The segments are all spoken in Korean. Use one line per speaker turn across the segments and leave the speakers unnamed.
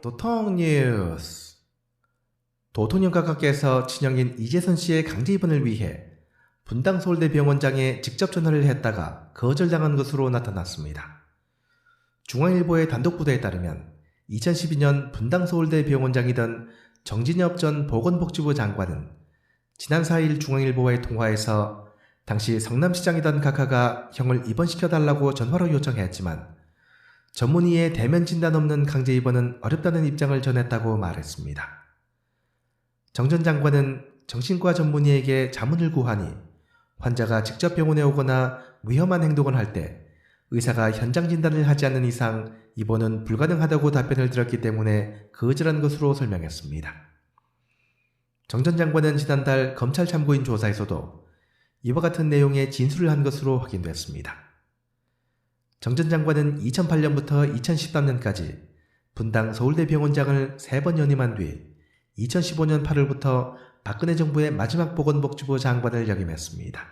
도통 뉴스 도통령 각하께서 친형인 이재선 씨의 강제 입원을 위해 분당 서울대 병원장에 직접 전화를 했다가 거절당한 것으로 나타났습니다. 중앙일보의 단독 보도에 따르면 2012년 분당 서울대 병원장이던 정진엽 전 보건복지부 장관은 지난 4일 중앙일보와의 통화에서 당시 성남시장이던 각하가 형을 입원시켜달라고 전화로 요청했지만 전문의의 대면 진단 없는 강제 입원은 어렵다는 입장을 전했다고 말했습니다. 정 전 장관은 정신과 전문의에게 자문을 구하니 환자가 직접 병원에 오거나 위험한 행동을 할 때 의사가 현장 진단을 하지 않는 이상 입원은 불가능하다고 답변을 들었기 때문에 거절한 것으로 설명했습니다. 정 전 장관은 지난달 검찰 참고인 조사에서도 이와 같은 내용의 진술을 한 것으로 확인됐습니다. 정 전 장관은 2008년부터 2013년까지 분당 서울대병원장을 세번 연임한 뒤 2015년 8월부터 박근혜 정부의 마지막 보건복지부 장관을 역임했습니다.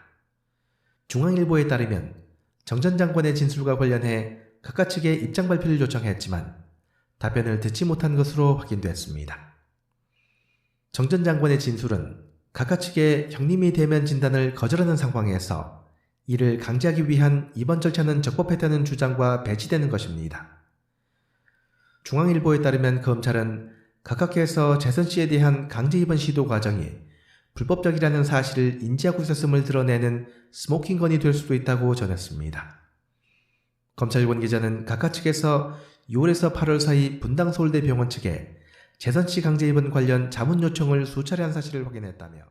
중앙일보에 따르면 정 전 장관의 진술과 관련해 각하 측에 입장 발표를 요청했지만 답변을 듣지 못한 것으로 확인됐습니다. 정 전 장관의 진술은 각하 측의 형님이 대면 진단을 거절하는 상황에서 이를 강제하기 위한 이번 절차는 적법했다는 주장과 배치되는 것입니다. 중앙일보에 따르면 검찰은 각하께서 재선 씨에 대한 강제 입원 시도 과정이 불법적이라는 사실을 인지하고 있었음을 드러내는 스모킹건이 될 수도 있다고 전했습니다. 검찰권 기자는 각하 측에서 6월에서 8월 사이 분당 서울대 병원 측에 재선 씨 강제 입원 관련 자문 요청을 수차례 한 사실을 확인했다며